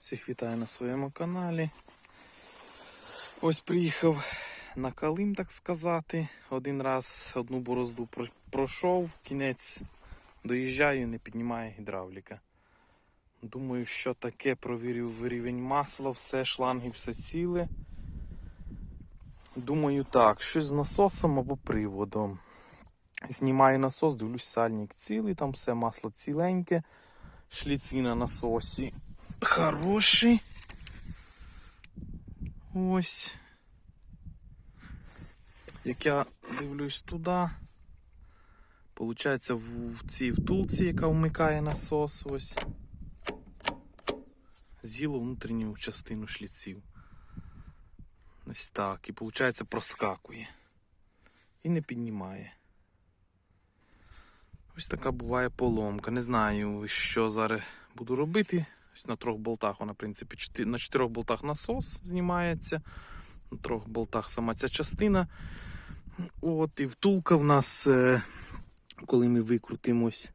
Всіх вітаю на своєму каналі. Ось приїхав на Калим, так сказати. Один раз одну борозду пройшов, кінець доїжджаю, не піднімає гідравліка. Думаю, що таке, провірив рівень масла, все, шланги, все ціле. Думаю, так, щось з насосом або приводом. Знімаю насос, дивлюсь, сальник цілий, там все масло ціленьке, шліці на насосі хороший. Ось. Як я дивлюсь туди, Получається, в, цій втулці, яка вмикає насос, ось. З'їло внутрішню частину шліців. Ось так. І виходить, проскакує. І не піднімає. Ось така буває поломка. Не знаю, що зараз буду робити. Ось на трьох болтах вона, в принципі, на чотирьох болтах насос знімається. На трьох болтах сама ця частина. От, і втулка в нас, е, коли ми викрутимось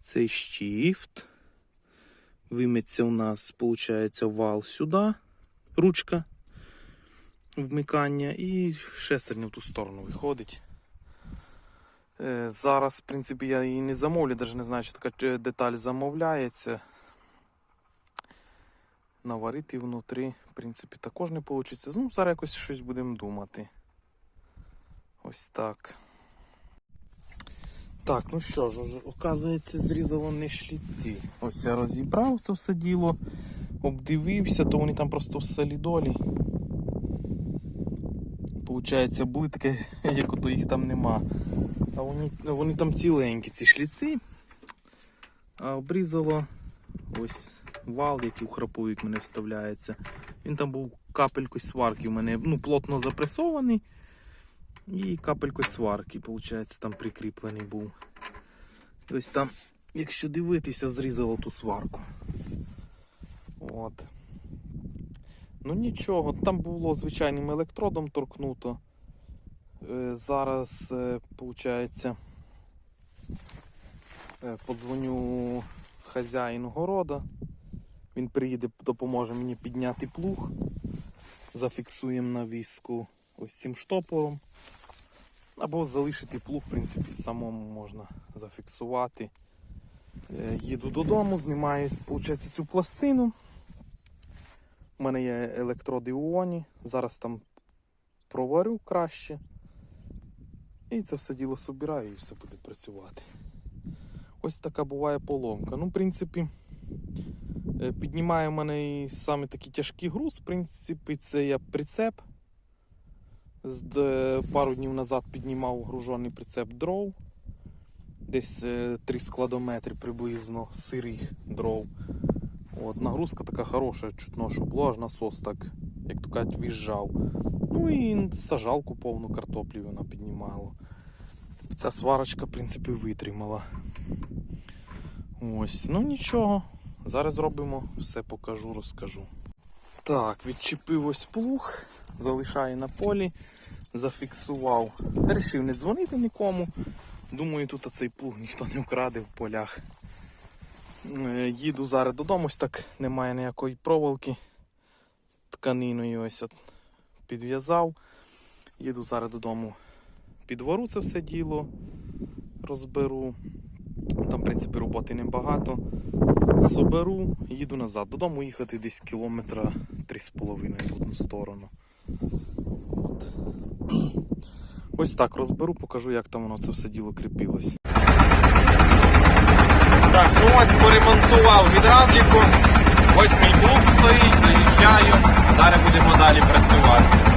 цей щіфт, виметься у нас, виходить, вал сюди, ручка вмикання, і шестерня в ту сторону виходить. Е, Зараз, в принципі, я її не замовлю, навіть не знаю, що така е, деталь замовляється. Наварити внутрі, в принципі, також не вийде. Ну, зараз якось щось будемо думати. Ось так. Так, ну що ж, оказується, зрізало не шліці. Ось я розібрав це все діло, обдивився, то вони там просто в солідолі. Получається, були таке, як ото їх там нема. А вони, вони там ціленькі, ці шліці. А обрізало ось вал, який у храповик мене вставляється. Він там був капелькою сварки у мене ну, плотно запресований. І капелькою сварки, виходить, там прикріплений був. Ось там, якщо дивитися, зрізало ту сварку. От. Ну нічого, там було звичайним електродом торкнуто. Е, Зараз, виходить, подзвоню хазяїну города. Він приїде, допоможе мені підняти плуг. Зафіксуємо на візку ось цим штопором. Або залишити плуг, в принципі, самому можна зафіксувати. Е, Їду додому, знімаю виходить, цю пластину. У мене є електроди у Оні. Зараз там проварю краще. І це все діло собираю і все буде працювати. Ось така буває поломка. Ну, в принципі, піднімає в мене саме такий тяжкий груз. В принципі, це я прицеп. З пару днів назад піднімав гружений прицеп дров. Десь е, 3 складометри приблизно сирих дров. От, нагрузка така хороша, чутно, що було, аж насос так, як то кажуть, в'їжджав. Ну і сажалку повну картоплі вона піднімала. Ця сварочка, в принципі, витримала. Ось, ну нічого. Зараз зробимо, все покажу, розкажу. Так, відчепив ось плуг, залишаю на полі, зафіксував. Рішив не дзвонити нікому. Думаю, тут цей плуг ніхто не вкраде в полях. Е, Їду зараз додому, ось так немає ніякої проволоки. Тканиною ось от підв'язав. Їду зараз додому. Підвору це все діло, розберу. Там, в принципі, роботи небагато. Соберу, їду назад. Додому їхати десь кілометра 3,5 в одну сторону. От. Ось так розберу, покажу, як там воно це все діло кріпилось. Так, ну ось поремонтував гідравліку. Ось мій блок стоїть, доїжджаю. Зараз будемо далі працювати.